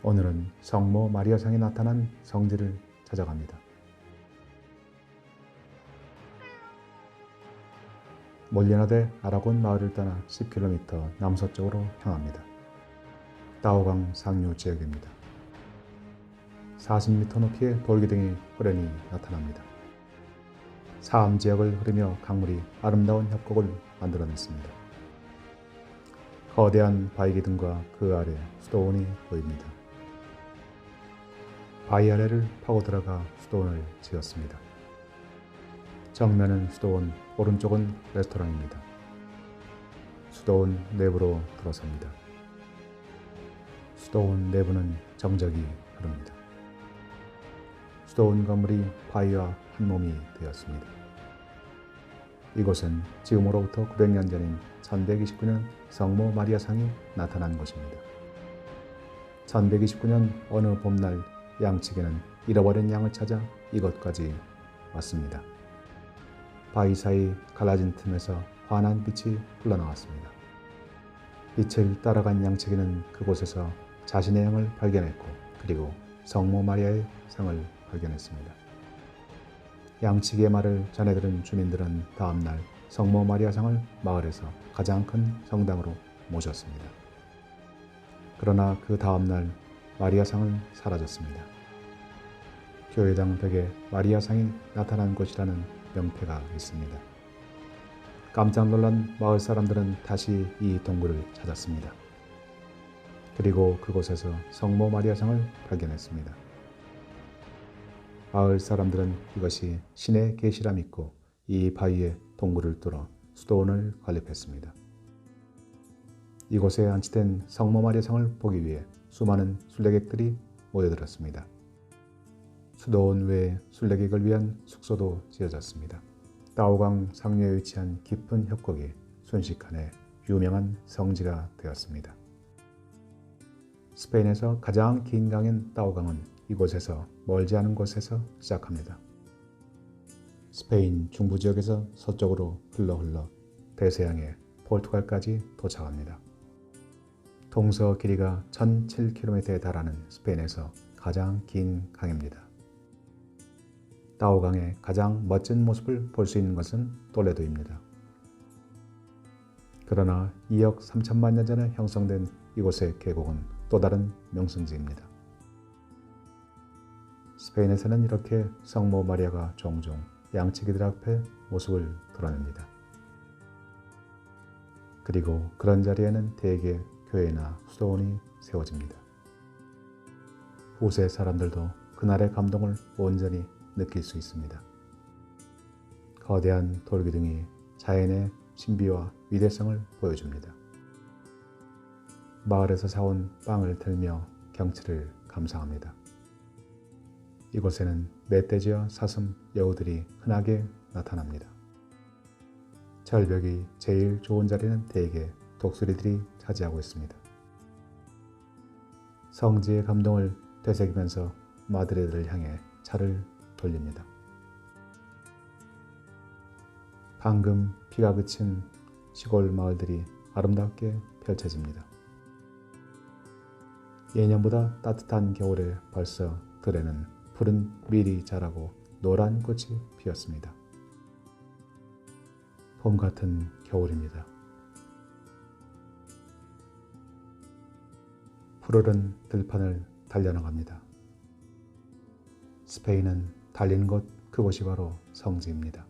오늘은 성모 마리아상이 나타난 성지를 찾아갑니다. 몰리나데 아라곤 마을을 떠나 10km 남서쪽으로 향합니다. 다오강 상류 지역입니다. 40m 높이의 돌기둥이 호련히 나타납니다. 사암 지역을 흐르며 강물이 아름다운 협곡을 만들어냈습니다. 거대한 바위 기둥과 그 아래 수도원이 보입니다. 바위 아래를 파고 들어가 수도원을 지었습니다. 정면은 수도원, 오른쪽은 레스토랑입니다. 수도원 내부로 들어섭니다. 수도원 내부는 정적이 흐릅니다. 수도원 건물이 바위와 한 몸이 되었습니다. 이곳은 지금으로부터 900년 전인 1129년 성모 마리아상이 나타난 곳입니다. 1129년 어느 봄날 양측에는 잃어버린 양을 찾아 이곳까지 왔습니다. 바위 사이 갈라진 틈에서 환한 빛이 흘러나왔습니다. 빛을 따라간 양측에는 그곳에서 자신의 양을 발견했고 그리고 성모 마리아의 성을 발견했습니다. 양측의 말을 전해들은 주민들은 다음날 성모 마리아 상을 마을에서 가장 큰 성당으로 모셨습니다. 그러나 그 다음날 마리아상은 사라졌습니다. 교회당 벽에 마리아상이 나타난 곳이라는 명패가 있습니다. 깜짝 놀란 마을 사람들은 다시 이 동굴을 찾았습니다. 그리고 그곳에서 성모 마리아상을 발견했습니다. 마을 사람들은 이것이 신의 계시라 믿고 이 바위에 동굴을 뚫어 수도원을 건립했습니다. 이곳에 안치된 성모 마리아상을 보기 위해 수많은 순례객들이 모여들었습니다. 수도원 외에 순례객을 위한 숙소도 지어졌습니다. 다오강 상류에 위치한 깊은 협곡이 순식간에 유명한 성지가 되었습니다. 스페인에서 가장 긴 강인 다오강은 이곳에서 멀지 않은 곳에서 시작합니다. 스페인 중부 지역에서 서쪽으로 흘러 흘러 대서양의 포르투갈까지 도착합니다. 동서 길이가 1007km에 달하는 스페인에서 가장 긴 강입니다. 다오강의 가장 멋진 모습을 볼 수 있는 것은 돌레도입니다. 그러나 2억 3천만 년 전에 형성된 이곳의 계곡은 또 다른 명승지입니다. 스페인에서는 이렇게 성모 마리아가 종종 양치기들 앞에 모습을 드러냅니다. 그리고 그런 자리에는 대개 교회나 수도원이 세워집니다. 후세 사람들도 그날의 감동을 온전히 느낄 수 있습니다. 거대한 돌기둥이 자연의 신비와 위대성을 보여줍니다. 마을에서 사온 빵을 들며 경치를 감상합니다. 이곳에는 멧돼지와 사슴, 여우들이 흔하게 나타납니다. 절벽이 제일 좋은 자리는 대개 독수리들이 차지하고 있습니다. 성지의 감동을 되새기면서 마드리드를 향해 차를 돌립니다. 방금 비가 그친 시골 마을들이 아름답게 펼쳐집니다. 예년보다 따뜻한 겨울에 벌써 들에는 푸른 밀이 자라고 노란 꽃이 피었습니다. 봄 같은 겨울입니다. 푸르른 들판을 달려나갑니다. 스페인은 달린 곳 그곳이 바로 성지입니다.